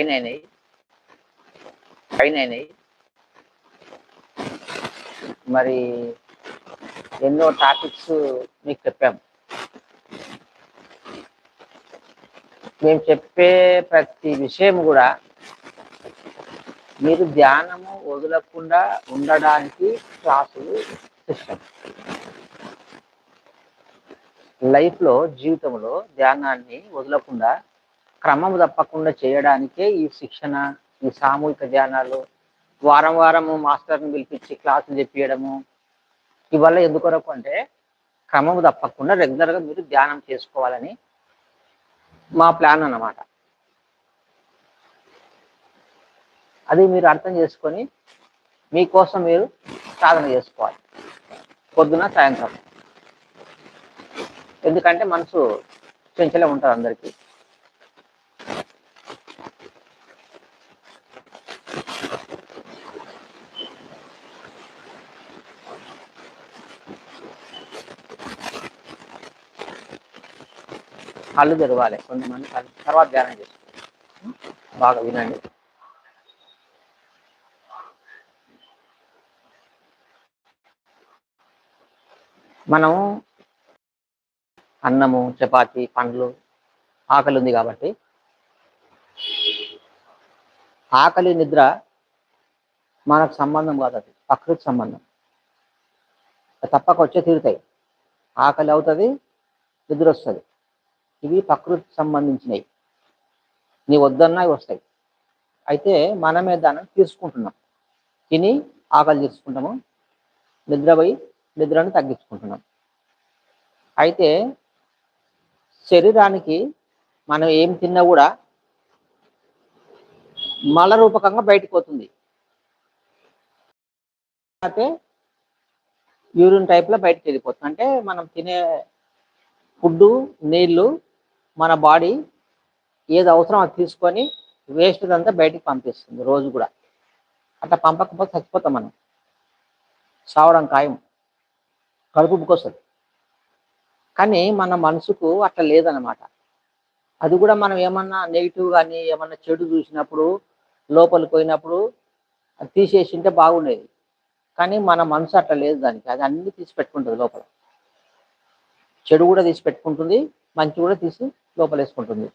పైన అయినాయి షైన్ అయినాయి మరి ఎన్నో టాపిక్స్ మీకు చెప్పాం. మేము చెప్పే ప్రతి విషయం కూడా మీరు ధ్యానము వదలకుండా ఉండడానికి క్లాసులు సిస్టమ్ లైఫ్లో జీవితంలో ధ్యానాన్ని వదలకుండా క్రమం తప్పకుండా చేయడానికే ఈ శిక్షణ ఈ సామూహిక ధ్యానాలు వారం వారము మాస్టర్ని పిలిపించి క్లాసులు చెప్పియడము ఇవల్ల ఎందుకొరకు అంటే క్రమం తప్పకుండా రెగ్యులర్గా మీరు ధ్యానం చేసుకోవాలని మా ప్లాన్ అన్నమాట. అది మీరు అర్థం చేసుకొని మీకోసం మీరు సాధన చేసుకోవాలి. పొద్దున సాయంత్రం. ఎందుకంటే మనసు చెంచలే ఉంటుంది అందరికీ. కళ్ళు తెరవాలి. కొంతమంది కళ్ళు తర్వాత ధ్యానం చేస్తారు. బాగా వినండి. మనం అన్నము చపాతి పండ్లు ఆకలి ఉంది కాబట్టి ఆకలి నిద్ర మనకు సంబంధం కాదు అది. ప్రకృతి సంబంధం. తప్పక వచ్చే తీరుతాయి. ఆకలి అవుతుంది నిద్ర వస్తుంది. ఇవి ప్రకృతి సంబంధించినవి. నీ వద్దన్నా వస్తాయి. అయితే మనమే దాన్ని తీసుకుంటున్నాం. తిని ఆకలి తీసుకుంటాము నిద్రపోయి నిద్రను తగ్గించుకుంటున్నాం. అయితే శరీరానికి మనం ఏం తిన్నా కూడా మల రూపకంగా బయటకు పోతుంది. అయితే యూరిన్ టైప్లో బయటకు వెళ్ళిపోతుంది. అంటే మనం తినే ఫుడ్ నీళ్ళు మన బాడీ ఏది అవసరం అది తీసుకొని వేస్ట్ అంతా బయటికి పంపిస్తుంది రోజు కూడా. అట్లా పంపకపోతే చచ్చిపోతాం మనం. సావడం ఖాయం. కడుపు ఉబ్బుకొస్తుంది. కానీ మన మనసుకు అట్లా లేదనమాట అది కూడా మనం ఏమన్నా నెగిటివ్ కానీ ఏమన్నా చెడు చూసినప్పుడు లోపలికి పోయినప్పుడు అది తీసేసి ఉంటే బాగుండేది. కానీ మన మనసు అట్లా లేదు దానికి. అది అన్ని తీసి పెట్టుకుంటుంది లోపల. చెడు కూడా తీసి పెట్టుకుంటుంది మంచి కూడా తీసి లోపలేసుకుంటుంది.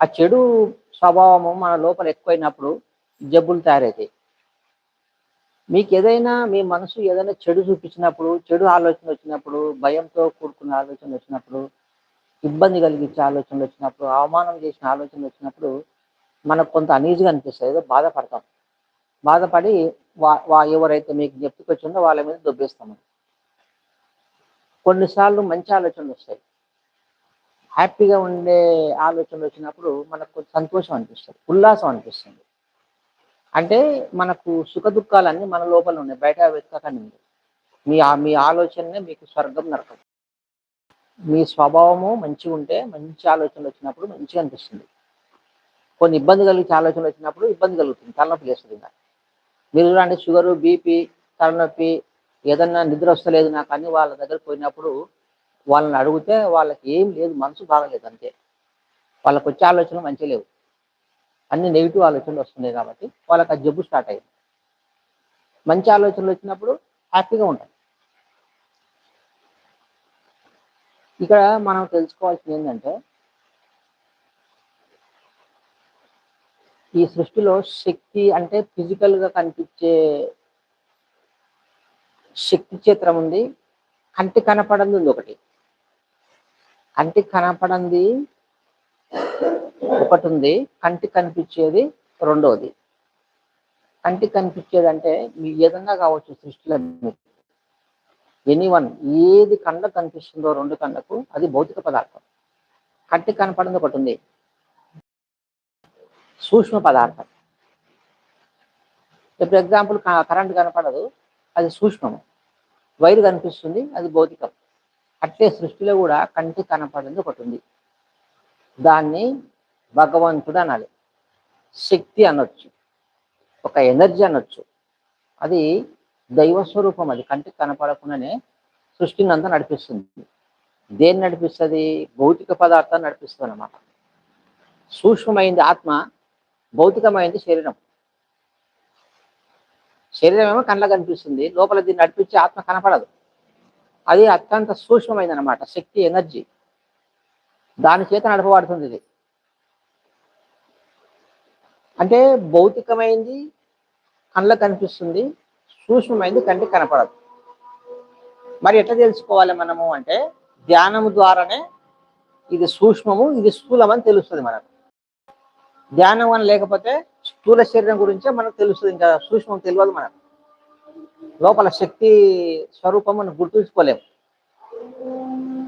ఆ చెడు స్వభావము మన లోపల ఎక్కువైనప్పుడు జబ్బులు తయారవుతాయి. మీకు ఏదైనా మీ మనసు ఏదైనా చెడు చూపించినప్పుడు చెడు ఆలోచన వచ్చినప్పుడు భయంతో కూడుకున్న ఆలోచన వచ్చినప్పుడు ఇబ్బంది కలిగించే ఆలోచనలు వచ్చినప్పుడు అవమానం చేసిన ఆలోచనలు వచ్చినప్పుడు మనకు కొంత అనీజీగా అనిపిస్తుంది. ఏదో బాధపడతాం. బాధపడి వా ఎవరైతే మీకు చెప్పుకొచ్చిందో వాళ్ళ మీద దొబ్బేస్తాము కొన్నిసార్లు మంచి ఆలోచనలు వస్తాయి. హ్యాపీగా ఉండే ఆలోచనలు వచ్చినప్పుడు మనకు సంతోషం అనిపిస్తుంది ఉల్లాసం అనిపిస్తుంది. అంటే మనకు సుఖ దుఃఖాలన్నీ మన లోపల ఉన్నాయి బయట వెతకకండి మీ ఆ- మీ ఆలోచననే మీకు స్వర్గం నరకం. మీ స్వభావము మంచిగా ఉంటే మంచి ఆలోచనలు వచ్చినప్పుడు మంచిగా అనిపిస్తుంది. కొన్ని ఇబ్బంది కలిగించే ఆలోచనలు వచ్చినప్పుడు ఇబ్బంది కలుగుతుంది తలనొప్పి లేస్తుంది మీరు చూడండి షుగరు బీపీ తలనొప్పి ఏదన్నా నిద్ర వస్తలేదు నాకు అని వాళ్ళ దగ్గర పోయినప్పుడు వాళ్ళని అడిగితే వాళ్ళకి ఏం లేదు మనసు బాగలేదు అంతే. వాళ్ళకి వచ్చే ఆలోచనలు మంచిగా లేవు. అన్ని నెగిటివ్ ఆలోచనలు వస్తున్నాయి కాబట్టి వాళ్ళకి ఆ జబ్బు స్టార్ట్ అయింది. మంచి ఆలోచనలు వచ్చినప్పుడు హ్యాపీగా ఉంటాయి ఇక్కడ మనం తెలుసుకోవాల్సింది ఏంటంటే ఈ సృష్టిలో శక్తి అంటే ఫిజికల్గా గా కనిపించే శక్తి క్షేత్రం ఉంది. కంటి కనపడంది ఉంది ఒకటి. కంటికి కనపడంది ఒకటి ఉంది. కంటి కనిపించేది రెండవది కంటి కనిపించేది అంటే మీ ఏదన్నా కావచ్చు సృష్టిలో ఎనీ వన్ ఏది కండ కనిపిస్తుందో రెండు కండకు అది భౌతిక పదార్థం. కంటికి కనపడింది ఒకటి ఉంది. సూక్ష్మ పదార్థం. ఇప్పుడు ఎగ్జాంపుల్ కరెంట్ కనపడదు. అది సూక్ష్మము. వైరు కనిపిస్తుంది అది భౌతికం. అట్లే సృష్టిలో కూడా కంటి కనపడింది ఒకటి ఉంది. దాన్ని భగవంతుడు అనాలి. శక్తి అనొచ్చు. ఒక ఎనర్జీ అనొచ్చు. అది దైవ స్వరూపం అది. కంటికి కనపడకుండానే సృష్టిని అంతా నడిపిస్తుంది. దేన్ని నడిపిస్తుంది? భౌతిక పదార్థాన్ని నడిపిస్తుంది అన్నమాట సూక్ష్మమైంది ఆత్మ భౌతికమైంది శరీరం. శరీరం ఏమో కళ్ళ కనిపిస్తుంది. లోపల దీన్ని నడిపించే ఆత్మ కనపడదు. అది అత్యంత సూక్ష్మమైనది అనమాట శక్తి ఎనర్జీ. దాని చేత నడపబడుతుంది ఇది. అంటే భౌతికమైంది కండ్ల కనిపిస్తుంది. సూక్ష్మమైంది కంటికి కనపడదు. మరి ఎట్లా తెలుసుకోవాలి మనము అంటే ధ్యానము ద్వారానే ఇది సూక్ష్మము ఇది స్థూలం అని తెలుస్తుంది మనకు. ధ్యానం అని లేకపోతే స్థూల శరీరం గురించే మనకు తెలుస్తుంది. ఇంకా సూక్ష్మం తెలియదు మనకు. లోపల శక్తి స్వరూపం మనం గుర్తుంచుకోలేము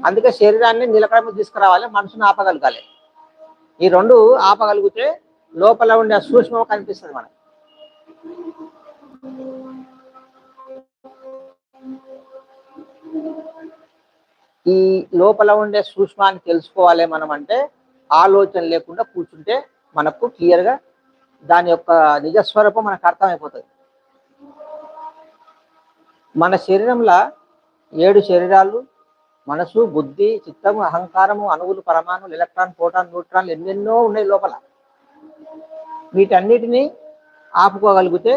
అందుకే శరీరాన్ని నిలకడ తీసుకురావాలి మనసును ఆపగలగాలి. ఈ రెండు ఆపగలిగితే లోపల ఉండే సూక్ష్మం కనిపిస్తుంది మనకు. ఈ లోపల ఉండే సూక్ష్మాన్ని తెలుసుకోవాలి మనం అంటే ఆలోచన లేకుండా కూర్చుంటే మనకు క్లియర్గా దాని యొక్క నిజస్వరూపం మనకు అర్థమైపోతుంది. మన శరీరంలో ఏడు శరీరాలు మనసు బుద్ధి చిత్తము అహంకారము అణువులు పరమాణులు ఎలక్ట్రాన్ ప్రోటాన్ న్యూట్రాన్లు ఎన్నెన్నో ఉన్నాయి లోపల. వీటన్నిటిని ఆపుకోగలిగితే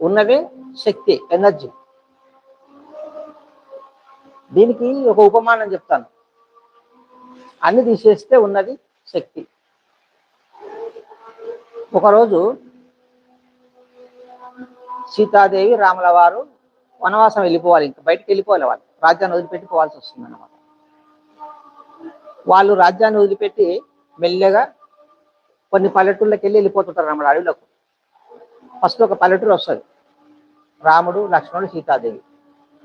ఉన్నది శక్తి ఎనర్జీ. దీనికి ఒక ఉపమానం చెప్తాను. అన్ని తీసేస్తే ఉన్నది శక్తి. ఒకరోజు సీతాదేవి రాముల వారు వనవాసం వెళ్ళిపోవాలి ఇంకా బయటకు వెళ్ళిపోవాలి వాళ్ళు. రాజ్యాన్ని వదిలిపెట్టి పోవాల్సి వస్తుంది అనమాట వాళ్ళు రాజ్యాన్ని వదిలిపెట్టి మెల్లగా కొన్ని పల్లెటూళ్ళకి వెళ్ళి వెళ్ళిపోతుంటారు అన్నమాట అడవులకు. ఫస్ట్ ఒక పల్లెటూరు వస్తుంది. రాముడు లక్ష్మణుడు సీతాదేవి.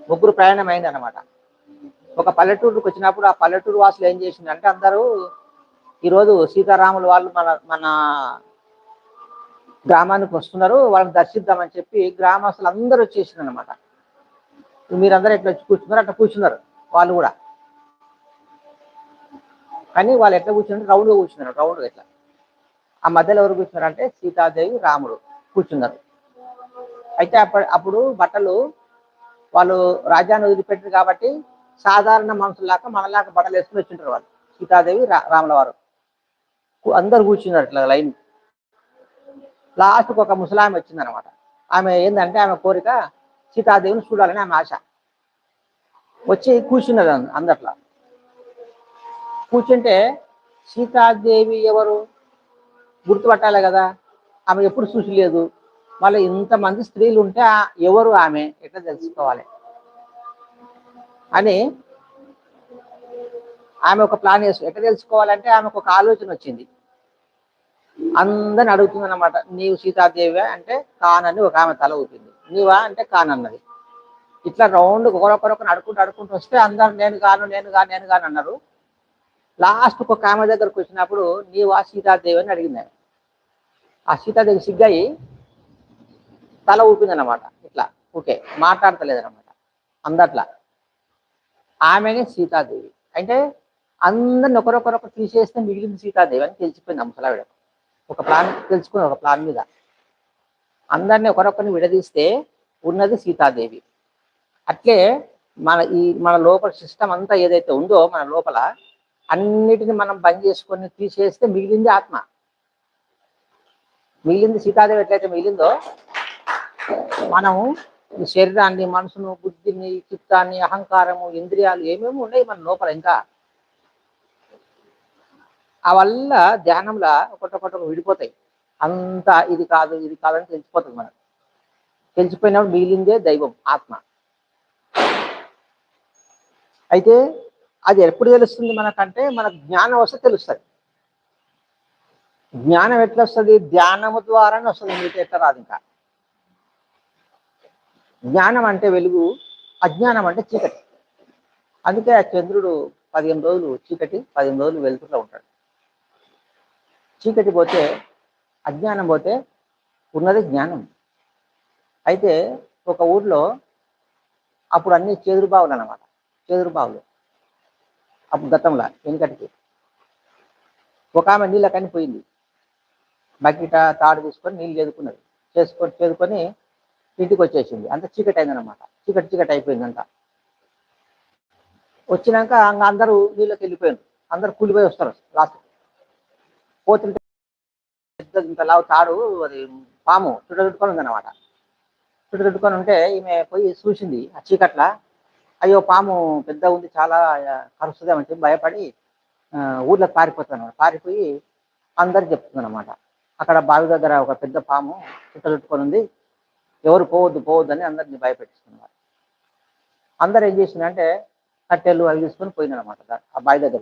ముగ్గురు ప్రయాణం అయింది అనమాట ఒక పల్లెటూరుకి వచ్చినప్పుడు ఆ పల్లెటూరు వాసులు ఏం చేసిందంటే అందరూ ఈరోజు సీతారాములు వాళ్ళు మన మన గ్రామానికి వస్తున్నారు వాళ్ళని దర్శిద్దామని చెప్పి గ్రామస్తులు అందరూ వచ్చేసింది అనమాట మీరందరూ ఎట్లా వచ్చి కూర్చున్నారు అట్లా కూర్చున్నారు వాళ్ళు కూడా. కానీ వాళ్ళు ఎట్లా కూర్చున్నారు రౌండ్గా కూర్చున్నారు రౌండ్గా ఇట్లా. ఆ మధ్యలో ఎవరు కూర్చున్నారు అంటే సీతాదేవి రాముడు కూర్చున్నారు. అయితే అప్పుడు అప్పుడు బట్టలు వాళ్ళు రాజ్యాన్ని వదిలిపెట్టారు కాబట్టి సాధారణ మనుషులాగా మనలాగా బట్టలు వేసుకుని వచ్చింటారు వాళ్ళు సీతాదేవి రా రాముల వారు అందరు కూర్చున్నారు ఇట్లా లైన్. లాస్ట్కి ఒక ముసలామె వచ్చింది అనమాట ఆమె ఏంటంటే ఆమె కోరిక సీతాదేవిని చూడాలని ఆమె ఆశ. వచ్చి కూర్చున్నది అందట్లో. కూర్చుంటే సీతాదేవి ఎవరు? గుర్తుపట్టాలి కదా. ఆమె ఎప్పుడు చూసి లేదు మళ్ళీ ఇంతమంది స్త్రీలు ఉంటే ఎవరు ఆమె? ఎట్లా తెలుసుకోవాలి? అని ఆమె ఒక ప్లాన్ వేసు ఎట్లా తెలుసుకోవాలంటే ఆమెకు ఒక ఆలోచన వచ్చింది. అందరిని అడుగుతుంది అనమాట నీవు సీతాదేవి అంటే కానని ఒక ఆమె తల ఊపింది. నీవా అంటే కానన్నది. ఇట్లా రౌండ్ ఒకరొకరొకరు అడుకుంటూ అడుకుంటూ వస్తే అందరు నేను కాను నేను కాను నేను కాను అన్నారు. లాస్ట్ ఒక ఆమె దగ్గరకు వచ్చినప్పుడు నీవా సీతాదేవి అని అడిగింది ఆమె. ఆ సీతాదేవి సిగ్గాయి తల ఊపింది అనమాట ఇట్లా. ఓకే మాట్లాడతలేదనమాట అందట్లా. ఆమెనే సీతాదేవి. అంటే అందరిని ఒకరొకరొకరు తీసేస్తే మిగిలింది సీతాదేవి అని తెలిసిపోయింది ముసలావిడ ఒక ప్లాన్ తెలుసుకుని ఒక ప్లాన్ మీద. అందరిని ఒకరొకరిని విడదీస్తే ఉన్నది సీతాదేవి. అట్లే మన ఈ మన లోపల సిస్టమ్ అంతా ఏదైతే ఉందో మన లోపల అన్నిటిని మనం బంద్ చేసుకొని తీసేస్తే మిగిలింది ఆత్మ. మిగిలింది సీతాదేవి ఎట్లయితే మిగిలిందో మనము శరీరాన్ని మనసును బుద్ధిని చిత్తాన్ని అహంకారము ఇంద్రియాలు ఏమేమి ఉన్నాయి మన లోపల ఇంకా. ఆ వల్ల ధ్యానంలో ఒకటొకటి విడిపోతాయి. అంత ఇది కాదు ఇది కాదని తెలిసిపోతుంది మనం తెలిసిపోయినప్పుడు మిగిలిందే దైవం ఆత్మ. అయితే అది ఎప్పుడు తెలుస్తుంది మనకంటే? మనకు జ్ఞానం వస్తే తెలుస్తుంది. జ్ఞానం ఎట్లా వస్తుంది ధ్యానము ద్వారానే వస్తుంది మీకు ఎట్లా రాదు ఇంకా. జ్ఞానం అంటే వెలుగు అజ్ఞానం అంటే చీకటి. అందుకే ఆ చంద్రుడు పదిహేను రోజులు చీకటి పదిహేను రోజులు వెలుతురులో ఉంటాడు. చీకటి పోతే అజ్ఞానం పోతే ఉన్నది జ్ఞానం. అయితే ఒక ఊర్లో అప్పుడు అన్ని చేదురు బావులు అనమాట చేదురు బావులు. అప్పుడు గతంలో వెనుకటికి. ఒక ఆమె నీళ్ళ పోయింది. బకెట తాడు తీసుకొని నీళ్ళు చేదుకున్నది. చేసుకొని చేదుకొని ఇంటికి వచ్చేసింది. అంత చీకటి అయిందనమాట చీకటి చీకటి అయిపోయిందంట. వచ్చినాక అందరూ నీళ్ళకి వెళ్ళిపోయారు అందరు కూలిపోయి వస్తారు. లాస్ట్ పోతుంటే ఇంత లావు తాడు అది పాము చుట్టుకొని ఉందన్నమాట. చుట్టదుట్టుకొని ఉంటే ఈమె పోయి చూసింది ఆ చీకట్ల. అయ్యో పాము పెద్ద ఉంది చాలా కరుస్తుందేమని చెప్పి భయపడి ఊర్లోకి పారిపోతుంది అనమాట పారిపోయి అందరికి చెప్తుంది అనమాట అక్కడ బావి దగ్గర ఒక పెద్ద పాము చుట్టదుట్టుకొని ఉంది. ఎవరు పోవద్దు పోవద్దు అని అందరిని భయపెట్టిస్తున్నారు అందరు ఏం చేసిందంటే కట్టెలు అవి తీసుకొని పోయిందనమాట ఆ బావి దగ్గర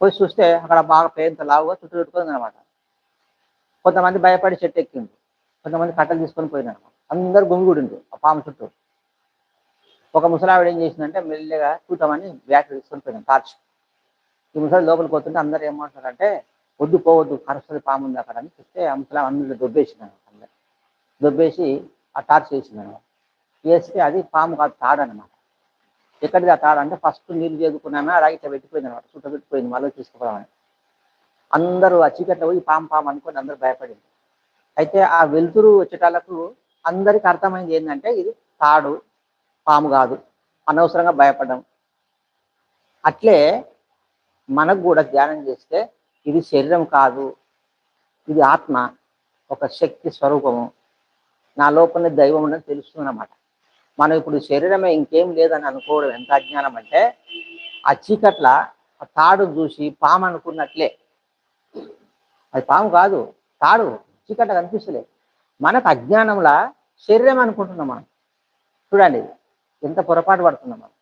పోయి చూస్తే అక్కడ బాగా పేంత లావుగా చుట్టూ చుట్టుకుంది అనమాట కొంతమంది భయపడి చెట్టు ఎక్కిండు కొంతమంది కట్టెలు తీసుకొని పోయినారు అందరు గుమిగూడిండు ఆ పాము చుట్టూ. ఒక ముసలావిడ ఏం చేసిందంటే మెల్లగా చూడమని బ్యాట్ తీసుకొని పోయినాం టార్చ్. ఈ ముసలి లోపలికి పోతుంటే అందరు ఏమంటారంటే వద్దు పోవద్దు కరుస్తుంది పాము ఉంది అక్కడ అని చెప్తే ఆ ముసలా అందరూ దొబ్బేసింది అందరు. దొబ్బేసి ఆ టార్చ్ వేసింది అనమాట వేస్తే అది పాము కాదు తాడనమాట ఎక్కడిది ఆ తాడు అంటే ఫస్ట్ నీళ్ళు చేదుకున్నామే అలాగే ఇట్లా పెట్టిపోయింది అనమాట చుట్ట పెట్టిపోయింది మళ్ళీ తీసుకుపోదామని. అందరూ ఆ చీకట్లో పోయి పాం పాం అనుకొని అందరూ భయపడింది. అయితే ఆ వెలుతురు వచ్చేటాలకు అందరికి అర్థమైంది ఏంటంటే ఇది తాడు పాము కాదు. అనవసరంగా భయపడడం. అట్లే మనకు కూడా ధ్యానం చేస్తే ఇది శరీరం కాదు ఇది ఆత్మ ఒక శక్తి స్వరూపము. నా లోపల దైవం ఉన్నది తెలుస్తుంది అన్నమాట. మనం ఇప్పుడు శరీరమే ఇంకేం లేదని అనుకోవడం ఎంత అజ్ఞానం అంటే ఆ చీకట్ల ఆ తాడు చూసి పాము అనుకున్నట్లే. అది పాము కాదు తాడు చీకట్ల కనిపిస్తలే. మనకు అజ్ఞానంలా శరీరం అనుకుంటున్నాం మనం. చూడండి ఎంత పొరపాటు పడుతున్నాం మనం.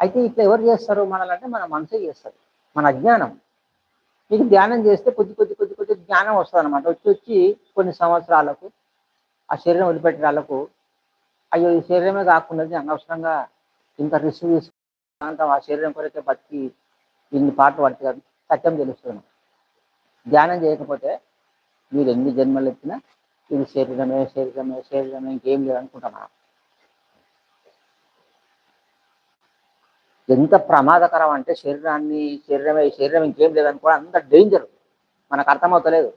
అయితే ఇట్లా ఎవరు చేస్తారు మనలంటే మన మనసే చేస్తారు. మన అజ్ఞానం. మీకు ధ్యానం చేస్తే కొద్ది కొద్ది కొద్ది కొద్ది జ్ఞానం వస్తుంది అనమాట వచ్చి వచ్చి కొన్ని సంవత్సరాలకు ఆ శరీరం వదిలిపెట్టే వాళ్ళకు అయ్యో ఈ శరీరమే కాకుండా అనవసరంగా ఇంత రిస్క్ తీసుకుంటాం ఆ శరీరం కొరకే బతికి ఇన్ని పాటలు పడుతుంది సత్యం తెలుస్తుంది. ధ్యానం చేయకపోతే మీరు ఎన్ని జన్మలు ఎత్తినా ఇది శరీరమే శరీరమే శరీరమే ఇంకేం లేదు అనుకుంటున్నా మనం ఎంత ప్రమాదకరం అంటే శరీరాన్ని శరీరమే శరీరం ఇంకేం లేదనుకోవడం అంత డేంజర్ మనకు అర్థమవుతలేదు.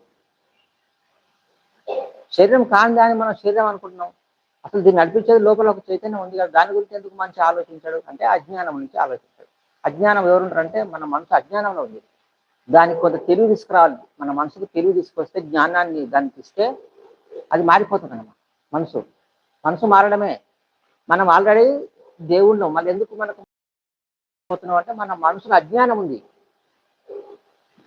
శరీరం కాని అని మనం శరీరం అనుకుంటున్నాం. అసలు దీన్ని నడిపించేది లోపల ఒక చైతన్యం ఉంది కదా దాని గురించి ఎందుకు మంచి ఆలోచించాడు అంటే అజ్ఞానం నుంచి ఆలోచించాడు. అజ్ఞానం ఎవరుంటారంటే మన మనసు అజ్ఞానంలో ఉంది. దానికి కొంత తెలివి తీసుకురావాలి. మన మనసుకు తెలివి తీసుకొస్తే జ్ఞానాన్ని దానికి ఇస్తే అది మారిపోతుంది అన్నమాట మనసు. మనసు మారడమే. మనం ఆల్రెడీ దేవుణ్ణం మళ్ళీ ఎందుకు మనకు పోతున్నాం అంటే మన మనసులో అజ్ఞానం ఉంది.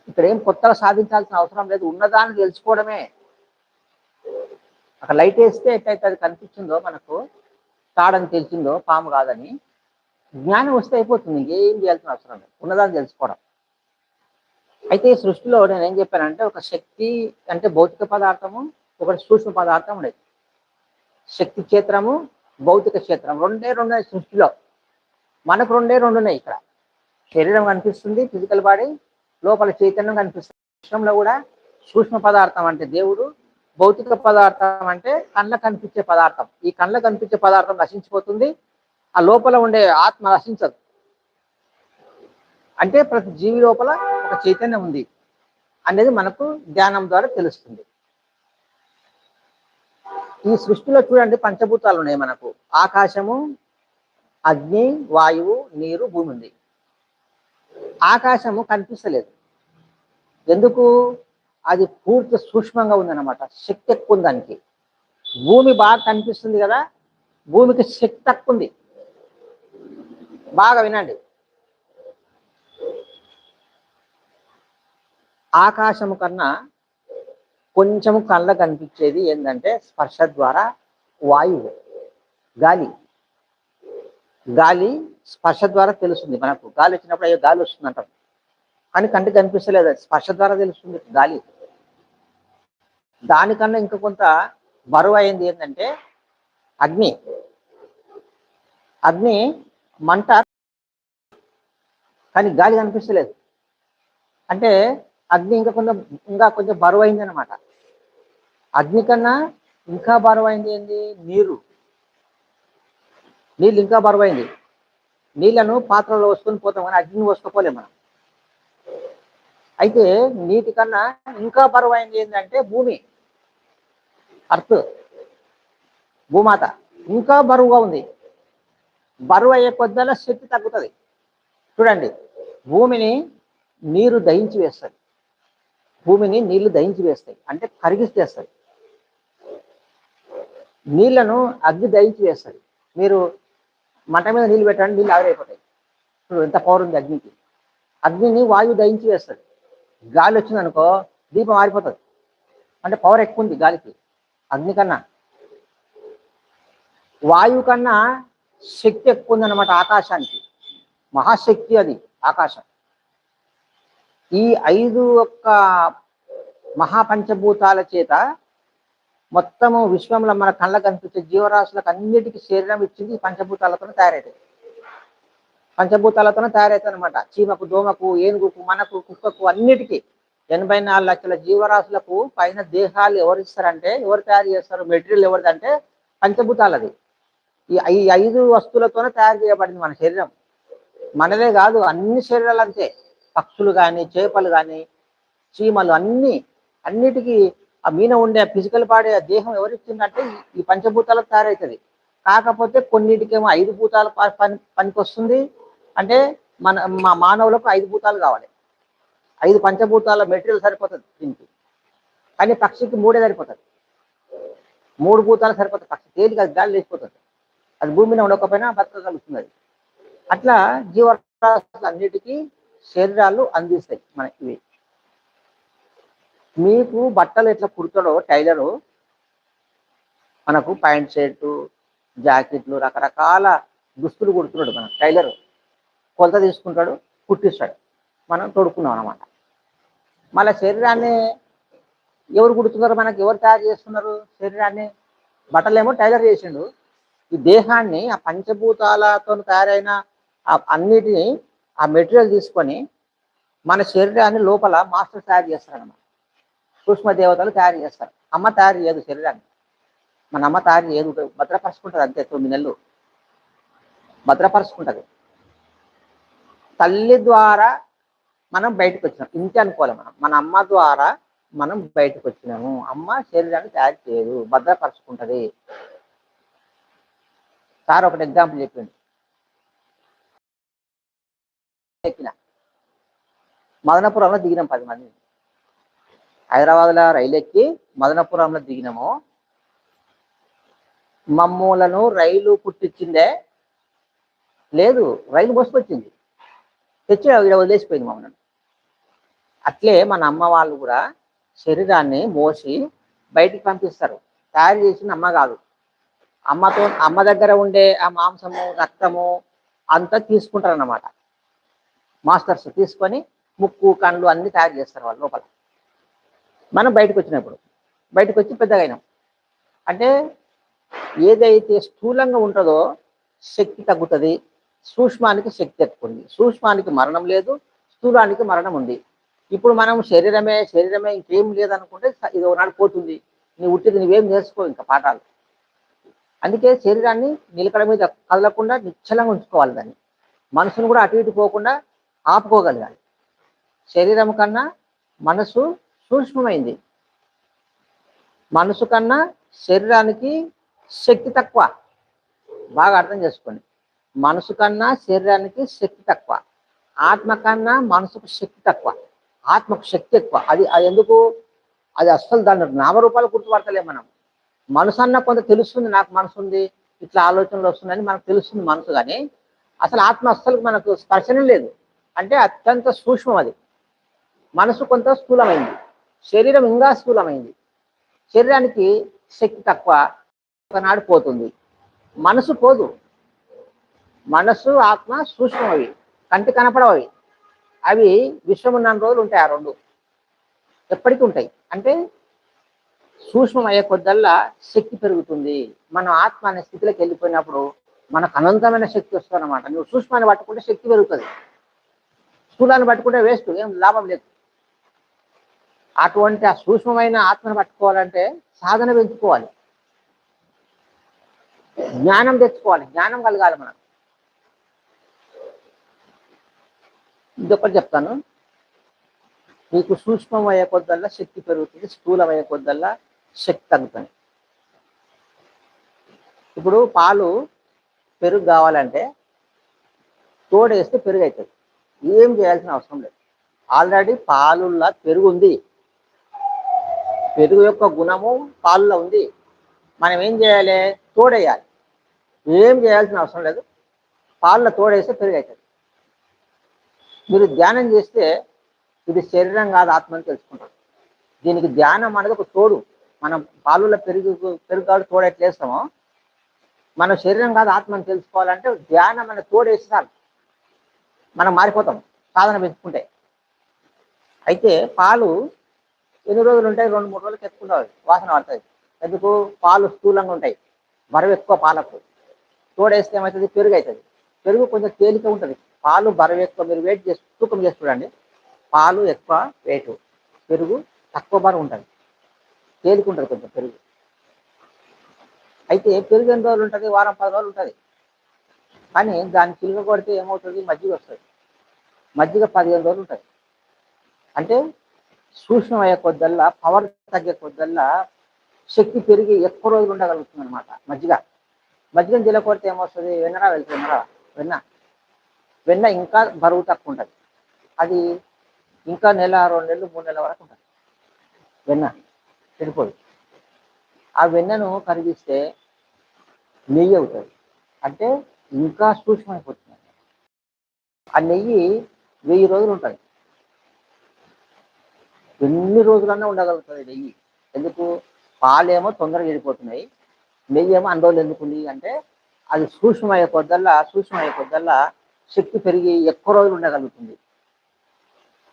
ఇక్కడ ఏం కొత్తగా సాధించాల్సిన అవసరం లేదు. ఉన్నదాన్ని తెలుసుకోవడమే. అక్కడ లైట్ వేస్తే ఎట్లయితే అది కనిపించిందో మనకు తాడని తెలిసిందో పాము కాదని జ్ఞానం వస్తే అయిపోతుంది ఏం చేయాల్సిన అవసరం లేదు. ఉన్నదాన్ని తెలుసుకోవడం. అయితే ఈ సృష్టిలో నేను ఏం చెప్పానంటే ఒక శక్తి అంటే భౌతిక పదార్థము ఒకటి సూక్ష్మ పదార్థం ఉండేది. శక్తి క్షేత్రము భౌతిక క్షేత్రం. రెండే రెండు ఉన్నాయి సృష్టిలో. మనకు రెండే రెండు ఉన్నాయి ఇక్కడ. శరీరం కనిపిస్తుంది ఫిజికల్ బాడీ లోపల చైతన్యం కనిపిస్తుంది. విషయంలో కూడా సూక్ష్మ పదార్థం అంటే దేవుడు భౌతిక పదార్థం అంటే కళ్ళ కనిపించే పదార్థం. ఈ కళ్ళ కనిపించే పదార్థం నశించిపోతుంది. ఆ లోపల ఉండే ఆత్మ నశించదు. అంటే ప్రతి జీవి లోపల ఒక చైతన్యం ఉంది అనేది మనకు ధ్యానం ద్వారా తెలుస్తుంది. ఈ సృష్టిలో చూడండి పంచభూతాలు ఉన్నాయి మనకు. ఆకాశము అగ్ని వాయువు నీరు భూమి ఉంది. ఆకాశము కనిపిస్తలేదు. ఎందుకు? అది పూర్తి సూక్ష్మంగా ఉందన్నమాట. శక్తి ఎక్కువ ఉంది దానికి. భూమి బాగా కనిపిస్తుంది కదా భూమికి శక్తి తక్కువ ఉంది. బాగా వినండి. ఆకాశము కన్నా కొంచెము కళ్ళ కనిపించేది ఏంటంటే స్పర్శ ద్వారా వాయువు గాలి. గాలి స్పర్శ ద్వారా తెలుస్తుంది మనకు. గాలి వచ్చినప్పుడు అయ్యో గాలి వస్తుంది అంటాం కానీ కంటికి కనిపిస్తలేదు అది స్పర్శ ద్వారా తెలుస్తుంది గాలి. దానికన్నా ఇంకా కొంత బరువు అయింది ఏంటంటే అగ్ని. అగ్ని మంట కానీ గాలి కనిపిస్తలేదు. అంటే అగ్ని ఇంకా కొంత ఇంకా కొంచెం బరువు అయింది అనమాట అగ్ని కన్నా ఇంకా బరువు అయింది ఏంది? నీరు. నీళ్ళు ఇంకా బరువైంది నీళ్ళను పాత్రలో వసుకొని పోతాం కానీ అగ్ని వసుకోపోలేం మనం. అయితే నీటి కన్నా ఇంకా బరువైంది ఏంటంటే భూమి అర్త్ భూమాత. ఇంకా బరువుగా ఉంది. బరువు అయ్యే కొద్దల శక్తి తగ్గుతుంది. చూడండి భూమిని నీరు దహించి వేస్తుంది భూమిని నీళ్ళు దహించి వేస్తాయి. అంటే కరిగిస్తేస్తాయి నీళ్ళను అగ్ని దహించి వేస్తుంది మీరు మంట మీద నీళ్ళు పెట్టండి నీళ్ళు ఆవిరైపోతాయి. ఇప్పుడు ఎంత పవర్ ఉంది అగ్నికి. అగ్నిని వాయువు దహించి వేస్తుంది గాలి వచ్చింది అనుకో దీపం ఆరిపోతుంది. అంటే పవర్ ఎక్కువ ఉంది గాలికి. అగ్ని కన్నా వాయువు కన్నా శక్తి ఎక్కువ ఉందన్నమాట ఆకాశానికి. మహాశక్తి అది ఆకాశం. ఈ ఐదు ఒక్క మహాపంచభూతాల చేత మొత్తము విశ్వంలో మన కళ్ళకు కనిపించే జీవరాశులకు అన్నిటికీ శరీరం ఇచ్చింది పంచభూతాలతో పంచభూతాలతోనే తయారవుతాయి పంచభూతాలతోనే తయారవుతాయి అనమాట చీమకు దోమకు ఏనుగుకు మనకు కుక్కకు అన్నిటికీ ఎనభై నాలుగు లక్షల జీవరాశులకు పైన దేహాలు ఎవరు ఇస్తారంటే ఎవరు తయారు చేస్తారు మెటీరియల్ ఎవరిదంటే పంచభూతాలది. ఈ ఈ ఐదు వస్తువులతోనే తయారు చేయబడింది మన శరీరం. మనదే కాదు అన్ని శరీరాలు అంతే పక్షులు కానీ చేపలు కానీ చీమలు అన్ని అన్నిటికీ ఆ మీన ఉండే ఫిజికల్ పాడే దేహం ఎవరిస్తుందంటే ఈ- ఈ పంచభూతాలకు తయారవుతుంది కాకపోతే కొన్నిటికేమో ఐదు భూతాలు ప- పని పనికి వస్తుంది అంటే మన మా మానవులకు ఐదు భూతాలు కావాలి. ఐదు పంచభూతాల మెటీరియల్ సరిపోతుంది దీనికి. కానీ పక్షికి మూడే సరిపోతుంది. మూడు భూతాలు సరిపోతుంది. పక్షి తేలిక అది గాలి లేచిపోతుంది. అది భూమి మీద ఉండకపోయినా బతకగలుగుతుంది అది. అట్లా జీవరాశులు అన్నిటికీ శరీరాలు అందిస్తాయి మనకి ఇవి. మీకు బట్టలు ఎట్లా కుడతాడో టైలరు మనకు ప్యాంట్ షర్టు జాకెట్లు రకరకాల దుస్తులు కుడుతున్నాడు మన టైలరు. కొలత తీసుకుంటాడు కుట్టిస్తాడు. మనం తొడుక్కున్నాం అనమాట మళ్ళీ శరీరాన్ని ఎవరు కుడుతున్నారు మనకి ఎవరు తయారు చేస్తున్నారు? శరీరాన్ని బట్టలేమో టైలర్ చేసిండు. ఈ దేహాన్ని ఆ పంచభూతాలతో తయారైన అన్నిటిని ఆ మెటీరియల్ తీసుకొని మన శరీరాన్ని లోపల మాస్టర్ తయారు చేస్తారనమాట సూక్ష్మ దేవతలు తయారు చేస్తారు. అమ్మ తయారు చేయదు శరీరాన్ని. మన అమ్మ తయారు చేయదు. భద్రపరుచుకుంటుంది అంతే తొమ్మిది నెలలు. భద్రపరుచుకుంటుంది. తల్లి ద్వారా మనం బయటకు వచ్చినాం. ఇంతే అనుకోవాలి మనం. మన అమ్మ ద్వారా మనం బయటకు వచ్చినాము. అమ్మ శరీరాన్ని తయారు చేయదు. భద్రపరుచుకుంటది. సార్ ఒకటి ఎగ్జాంపుల్ చెప్పిండు. ఎక్కిన. మదనపురంలో దిగినాం పది మంది. హైదరాబాద్లో రైలు ఎక్కి మదనపురంలో దిగినాము. మమ్మూలను రైలు పుట్టించిందే. లేదు రైలు మోసుకొచ్చింది తెచ్చి ఇక్కడ వదిలేసిపోయింది మమ్మల్ని అట్లే మన అమ్మ వాళ్ళు కూడా శరీరాన్ని మోసి బయటికి పంపిస్తారు. తయారు చేసిన అమ్మ కాదు. అమ్మతో అమ్మ దగ్గర ఉండే ఆ మాంసము రక్తము అంతా తీసుకుంటారు అన్నమాట మాస్టర్స్ తీసుకొని ముక్కు కళ్ళు అన్ని తయారు చేస్తారు వాళ్ళు లోపల. మనం బయటకు వచ్చినప్పుడు బయటకు వచ్చి పెద్దగా అయినాం. అంటే ఏదైతే స్థూలంగా ఉంటుందో శక్తి తగ్గుతుంది సూక్ష్మానికి శక్తి ఎక్కువ ఉంది. సూక్ష్మానికి మరణం లేదు స్థూలానికి మరణం ఉంది. ఇప్పుడు మనం శరీరమే శరీరమే ఇంకేం లేదనుకుంటే ఇది ఒకనాడు పోతుంది. నీ ఉట్టిది నువ్వేం చేసుకో ఇంకా పాఠాలు. అందుకే శరీరాన్ని నిలకడ మీద కదలకుండా నిశ్చలంగా ఉంచుకోవాలి దాన్ని. మనసును కూడా అటు ఇటు పోకుండా ఆపుకోగలగాలి. శరీరం కన్నా మనసు సూక్ష్మమైంది. మనసు కన్నా శరీరానికి శక్తి తక్కువ. బాగా అర్థం చేసుకోండి. మనసు కన్నా శరీరానికి శక్తి తక్కువ. ఆత్మ కన్నా మనసుకు శక్తి తక్కువ. ఆత్మకు శక్తి ఎక్కువ. అది అది ఎందుకు? అది అస్సలు దాని నామరూపాలు గుర్తుపడతలే మనం. మనసు అన్న కొంత తెలుస్తుంది నాకు మనసు ఉంది ఇట్లా ఆలోచనలు వస్తుందని మనకు తెలుస్తుంది మనసు కానీ అసలు ఆత్మ అస్సలు మనకు స్పర్శనే లేదు. అంటే అత్యంత సూక్ష్మం అది. మనసు కొంత స్థూలమైంది. శరీరం ఇంకా స్థూలమైంది. శరీరానికి శక్తి తక్కువ. ఒకనాడు పోతుంది. మనసు పోదు. మనస్సు ఆత్మ సూక్ష్మవి కంటి కనపడవి అవి. విశ్వమున్న రోజులు ఉంటాయి ఆ రెండు. ఎప్పటికీ ఉంటాయి. అంటే సూక్ష్మం అయ్యే కొద్దల్లా శక్తి పెరుగుతుంది. మనం ఆత్మ అనే స్థితిలోకి వెళ్ళిపోయినప్పుడు మనకు అనంతమైన శక్తి వస్తుంది అనమాట నువ్వు సూక్ష్మాన్ని పట్టుకుంటే శక్తి పెరుగుతుంది. స్థూలాన్ని పట్టుకుంటే వేస్ట్ ఏం లాభం లేదు. అటువంటి ఆ సూక్ష్మమైన ఆత్మను పట్టుకోవాలంటే సాధన పెంచుకోవాలి. జ్ఞానం తెచ్చుకోవాలి. జ్ఞానం కలగాలి మనకు. ఇదొకటి చెప్తాను. మీకు సూక్ష్మం అయ్యే కొద్దల్లా శక్తి పెరుగుతుంది స్థూలం అయ్యే కొద్దల్లా శక్తి తగ్గుతుంది. ఇప్పుడు పాలు పెరుగు కావాలంటే తోడేస్తే పెరుగు అవుతుంది ఏం చేయాల్సిన అవసరం లేదు. ఆల్రెడీ పాలుల్లా పెరుగు ఉంది పెరుగు యొక్క గుణము పాలులో ఉంది. మనం ఏం చేయాలి? తోడేయాలి. ఏం చేయాల్సిన అవసరం లేదు. పాలలో తోడేస్తే పెరుగు అవుతుంది మీరు ధ్యానం చేస్తే ఇది శరీరం కాదు ఆత్మ అని తెలుసుకుంటారు. దీనికి ధ్యానం అనేది ఒక తోడు. మనం పాలలో పెరుగు పెరుగు కాదు తోడు ఎట్లేస్తామో మన శరీరం కాదు ఆత్మని తెలుసుకోవాలంటే ధ్యానం అనే తోడు చాలు. మనం మారిపోతాం సాధన పెంచుకుంటే. అయితే పాలు ఎన్ని రోజులు ఉంటాయి? రెండు మూడు రోజులకి ఎత్తుకుంటారు వాసన పడుతుంది ఎందుకు? పాలు స్థూలంగా ఉంటాయి. బరువు ఎక్కువ పాలకు. తోడేస్తే ఏమవుతుంది? పెరుగు అవుతుంది. పెరుగు కొంచెం తేలిక ఉంటుంది. పాలు బరువు ఎక్కువ మీరు వెయిట్ చేసి తూకం చేసి చూడండి పాలు ఎక్కువ వెయిట్ పెరుగు తక్కువ బరువు ఉంటుంది. తేలికుంటుంది కొంచెం పెరుగు. అయితే పెరుగు ఎన్ని రోజులు ఉంటుంది? వారం పది రోజులు ఉంటుంది. కానీ దాన్ని చిలుక కొడితే ఏమవుతుంది? మజ్జిగ వస్తుంది. మజ్జిగ పదిహేను రోజులు ఉంటుంది. అంటే సూక్ష్మమయ్యే కొద్దల్లా పవర్ తగ్గే కొద్దల్లా శక్తి పెరిగి ఎక్కువ రోజులు ఉండగలుగుతుంది అనమాట మజ్జిగ. మజ్జిగ జిల కొడితే ఏమొస్తుంది? వెన్నరా వెళ్తుంది వెన్నరా వెన్న. వెన్న ఇంకా బరువు తక్కువ ఉంటుంది. అది ఇంకా నెల రెండు నెలలు మూడు నెలల వరకు ఉంటుంది. వెన్న చెడిపోదు. ఆ వెన్నను కరిగిస్తే నెయ్యి అవుతుంది. అంటే ఇంకా సూక్ష్మైపోతుంది ఆ నెయ్యి వెయ్యి రోజులు ఉంటుంది. ఎన్ని రోజులన్నా ఉండగలుగుతుంది నెయ్యి. ఎందుకు? పాలేమో తొందరగా చెడిపోతున్నాయి. నెయ్యి ఏమో అందులో ఎందుకుంది అంటే అది సూక్ష్మమయ్యే కొద్దల్లా సూక్ష్మమయ్యే కొద్దల్లా శక్తి పెరిగి ఎక్కువ రోజులు ఉండగలుగుతుంది.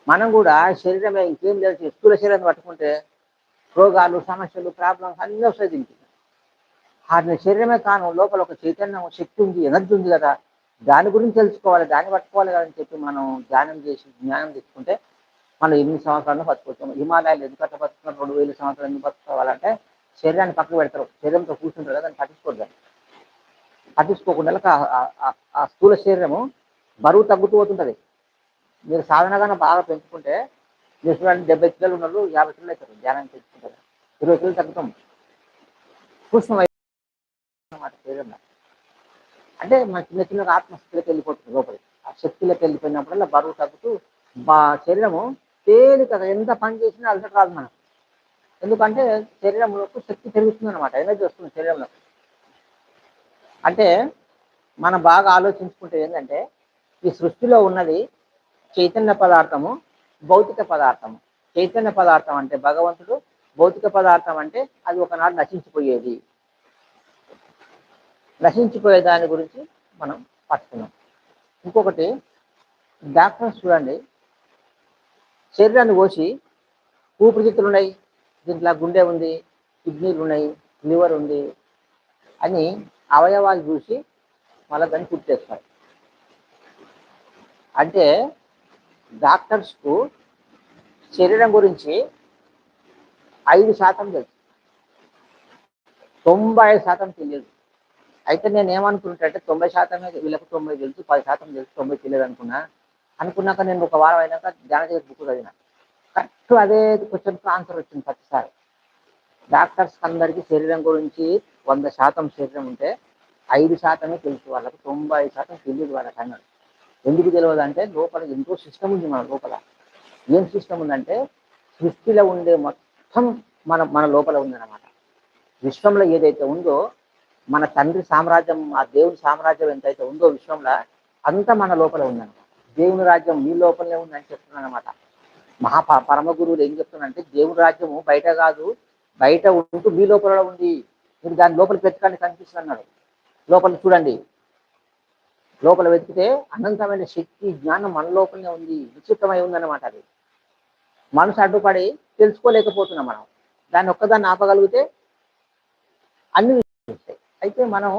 మనం కూడా శరీరమే ఇంకేం లేదు స్థూల శరీరాన్ని పట్టుకుంటే రోగాలు సమస్యలు ప్రాబ్లమ్స్ అన్నీ వస్తాయి దీనికి. శరీరమే కాను లోపల ఒక చైతన్యం శక్తి ఉంది ఎనర్జీ ఉంది కదా. దాని గురించి తెలుసుకోవాలి దాన్ని పట్టుకోవాలి కదా అని చెప్పి మనం ధ్యానం చేసి జ్ఞానం తెచ్చుకుంటే మనం ఎనిమిది సంవత్సరాలు బతుకుతాం? హిమాలయాలు ఎందుకంటే అట్లా రెండు వేల సంవత్సరాలు ఎందుకు బతుకోవాలంటే శరీరాన్ని పక్కకు పెడతారు. శరీరంతో కూర్చుంటారు కదా దాన్ని పట్టించుకోరు దాన్ని. పట్టించుకోకుండా ఆ స్థూల శరీరము బరువు తగ్గుతూ పోతుంటది. మీరు సాధనగానే బాగా పెంచుకుంటే మీరు చూడండి డెబ్బై కిలోలు ఉన్నారు యాభై కిలోలు అవుతారు ధ్యానం పెంచుకుంటారు. ఇరవై కిలోలు తగ్గుతాం. సూక్ష్మ అన్నమాట అంటే మన చిన్న చిన్న ఆత్మశక్తిలోకి వెళ్ళిపోతుంది లోపలికి ఆ శక్తిలోకి వెళ్ళిపోయినప్పుడల్లా బరువు తగ్గుతూ మా శరీరము తేలికగా ఎంత పని చేసినా అలసట రాదు మనకు. ఎందుకంటే శరీరంలోకి శక్తి పెరుగుతుంది అనమాట ఎనర్జీ వస్తుంది శరీరంలో అంటే మనం బాగా ఆలోచించుకుంటే ఏంటంటే ఈ సృష్టిలో ఉన్నది చైతన్య పదార్థము భౌతిక పదార్థము. చైతన్య పదార్థం అంటే భగవంతుడు భౌతిక పదార్థం అంటే అది ఒకనాడు నశించిపోయేది. నశించిపోయే దాని గురించి మనం పట్టుకున్నాం. ఇంకొకటి డాక్టర్స్ చూడండి. శరీరాన్ని కోసి ఊపిరితిత్తులు ఉన్నాయి దీంట్లో గుండె ఉంది కిడ్నీలు ఉన్నాయి లివర్ ఉంది అని అవయవాలు చూసి మళ్ళీ దాన్ని పుట్టేస్తారు అంటే డాక్టర్స్కు శరీరం గురించి ఐదు శాతం తెలుసు. తొంభై ఐదు శాతం తెలియదు. అయితే నేను ఏమనుకుంటే తొంభై శాతమే వీళ్ళకు తొంభై తెలుసు పది శాతం తెలుసు తొంభై తెలియదు అనుకున్నా. అనుకున్నాక నేను ఒక వారం అయినాక ధ్యాన చేసి బుక్ చదివిన. కరెక్ట్ అదే క్వశ్చన్కి ఆన్సర్ వచ్చింది ప్రతిసారి. డాక్టర్స్ అందరికీ శరీరం గురించి వంద శాతం శరీరం ఉంటే ఐదు శాతమే తెలుసు వాళ్ళకు తొంభై ఐదు శాతం తెలియదు వాళ్ళకి అన్నాడు ఎందుకు తెలియదు అంటే లోపల ఎంతో సిస్టమ్ ఉంది మన లోపల. ఏం సిస్టమ్ ఉందంటే సృష్టిలో ఉండే మొత్తం మన మన లోపల ఉందన్నమాట. విశ్వంలో ఏదైతే ఉందో మన తండ్రి సామ్రాజ్యం ఆ దేవుని సామ్రాజ్యం ఎంతైతే ఉందో విశ్వంలో అంతా మన లోపల ఉందన్నమాట. దేవుని రాజ్యం మీ లోపలనే ఉందని చెప్తున్నాను అనమాట మహా ప- పరమ గురువులు ఏం చెప్తున్నారంటే దేవుని రాజ్యము బయట కాదు బయట ఉంటూ మీ లోపల ఉంది మీరు దాని లోపల పెట్టుకోండి కనిపిస్తుంది అన్నాడు లోపల చూడండి లోపల వెతికితే అనంతమైన శక్తి జ్ఞానం మన లోపలనే ఉంది విచిత్రమై ఉందన్నమాట అది. మనసు అడ్డుపడి తెలుసుకోలేకపోతున్నాం మనం. దాన్ని ఒక్కదాన్ని ఆపగలిగితే అన్ని విషయాలు వస్తాయి. అయితే మనం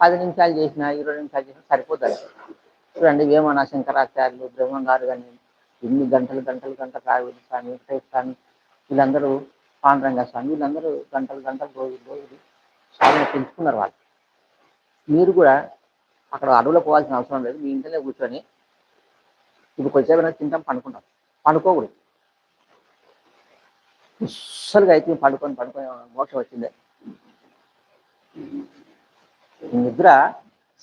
పది నిమిషాలు చేసినా ఇరవై నిమిషాలు చేసినా సరిపోతుంది చూడండి వేమన శంకరాచార్యులు బ్రహ్మం గారు కానీ ఎన్ని గంటలు గంటలు గంటలు రావేది స్వామి వెంకటేశ్వర స్వామి వీళ్ళందరూ పాండరంగ స్వామి వీళ్ళందరూ గంటలు గంటలు రోజు రోజు స్వామిని పెంచుకున్నారు వాళ్ళు. మీరు కూడా అక్కడ అడవులో పోవాల్సిన అవసరం లేదు. మీ ఇంట్లో కూర్చొని ఇప్పుడు కొంచెం తింటాం పండుకుంటాం. పండుకోకూడదు. ఉస్సలుగా అయితే పండుకొని పండుకొని మోక్షం వచ్చిందే. నిద్ర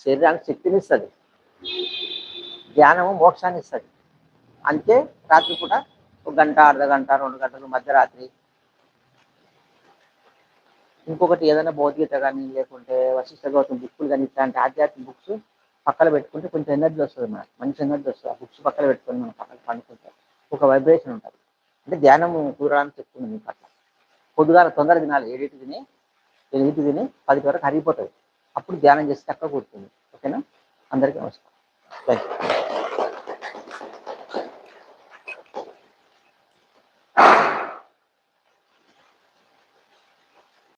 శరీరానికి శక్తిని ఇస్తుంది ధ్యానము మోక్షాన్ని ఇస్తుంది అంతే రాత్రిపూట ఒక గంట అర్ధ గంట రెండు గంటలు మధ్యరాత్రి ఇంకొకటి ఏదైనా భౌతికత కానీ లేకుంటే వశిష్ఠ గౌతమ్ బుక్కులు కానీ ఇట్లాంటి ఆధ్యాత్మిక బుక్స్ పక్కన పెట్టుకుంటే కొంచెం ఎనర్జీ వస్తుంది మనకు. మంచి ఎనర్జీ వస్తుంది. ఆ బుక్స్ పక్కన పెట్టుకొని మనం పక్కన పండుకుంటే ఒక వైబ్రేషన్ ఉంటుంది. అంటే ధ్యానం కుదరడానికి చెప్తుంది మీకు అట్లా పొద్దుగాల తొందర తినాలి. ఏడింటి తిని ఎనిమిది తిని పది వరకు అరిగిపోతుంది అప్పుడు ధ్యానం చేస్తే చక్కగా కూర్చుంది ఓకేనా? అందరికీ నమస్కారం. Thank you